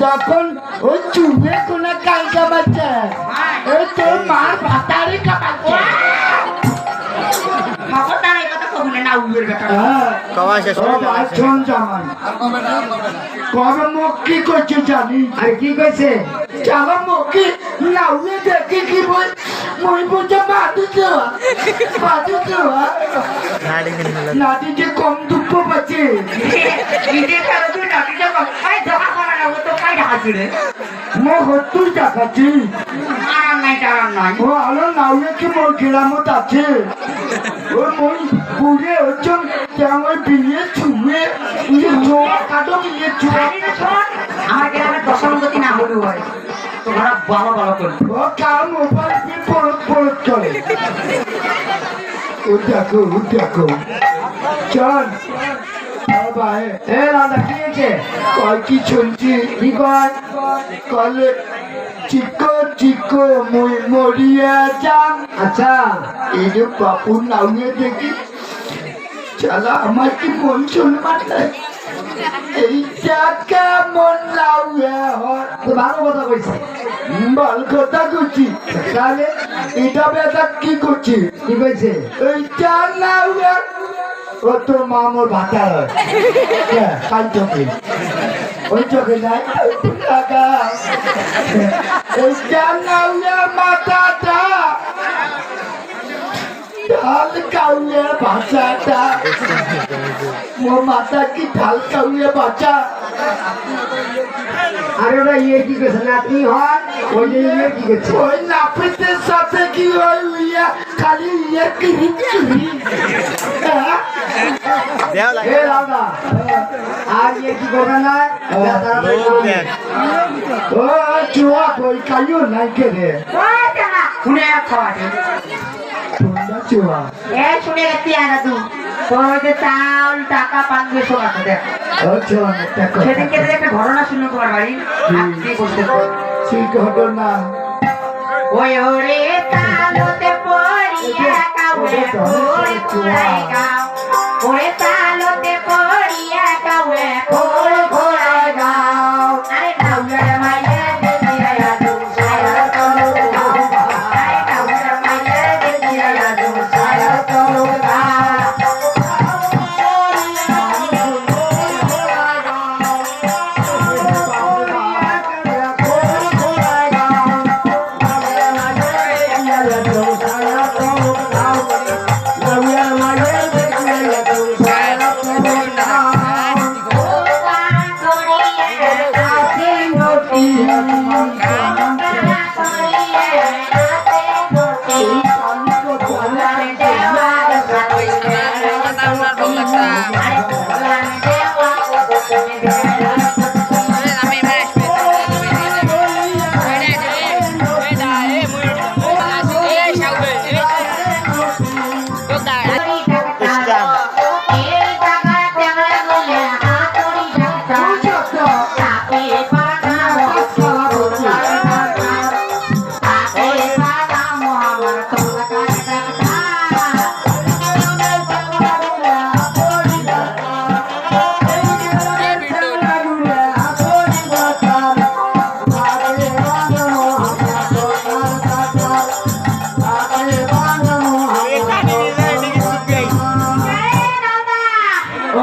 তখন ওই চুবে কোন কাল কামাচ্ছে এই তোর মার ভাতারে কামাচ্ছে হ্যাঁ। কবা মুখ কি করছে জানি আর কি কইছে? চালা মুখে নাউয়ে দেখে কি বল বুঝে বাদু দেওয়া বাদু দেওয়া। নাড়ি কিনে নিল নাতি যে কম দুঃখ পাচ্ছে। নিজে ফেরত তুই নাকি যাব এই দেখা করে না তো কাই দেখাচ্ছি রে। মো হতুই দেখাচ্ছি আরাম নাই, টারাম নাই। ও আলো নাউয়ে কি মোর গ্রামত আছে। ও মই বুড়ে হচ্ছেন কেমন বিয়ে ছুঁয়ে যে ছোয়া কাটো বিয়ে ছোয়া। আমার গ্রামে দশমগতি না হলেও হয়। তোমরা ভালো ভালো করবে ও কার মোবাইল পে পরত পরত করে ও দেখো ও দেখো। চল। ভাই এ দাদা কি কলে চিকো চিকো মরিয়া যাম আচ্ছা এই যে বাপু নাউয়ে দেখি। চালা, আমার কি মন শুনবার এইটা কেমন লাউয়ে হয়? তো ভালো কথা কইছে ভালো কথা তাহলে এটা বেটা কি করছি? কি কইছে? এইটা লাউয়ে ও তোর মা মোর ভাতা হয় কাল চোখে। ওই চোখে নাই। টাকা। এইটা মাথাটা। ঢাল কাউয়ে ভাষাটা মোর মাথা কি ঢাল কাউয়ে ভাষা আরে ওরা ইয়ে কি কইছে নাতি হয় ওই যে ইয়ে কি করছে? ওই নাপিতের সাথে কি ওই উইয়া খালি ইয়ে কিরি কিরি হ্যাঁ? দেও এ দাদা আর ইয়ে কি করবে না? ও চুয়া কই কাইও নাই কে রে? শুনে খাওয়াতে তোমরা চুয়া। এ শুনে গেছি আনা তুই তোর ওই যে চাউল টাকা পান দিয়ে শোনা দেখ। সেদিনকে একটা ঘটনা শুনলো তোমার বাড়ি। বলতে ঠিক ঘটনা। ওই ওরে তালতে পড়িয়া কাউরে কোড়াই গাও। ও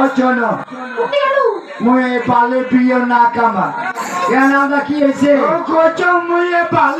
চলো মুয়ে পালে প্রিয় না কামা। কেন আমরা কি হয়েছে? মুই পালে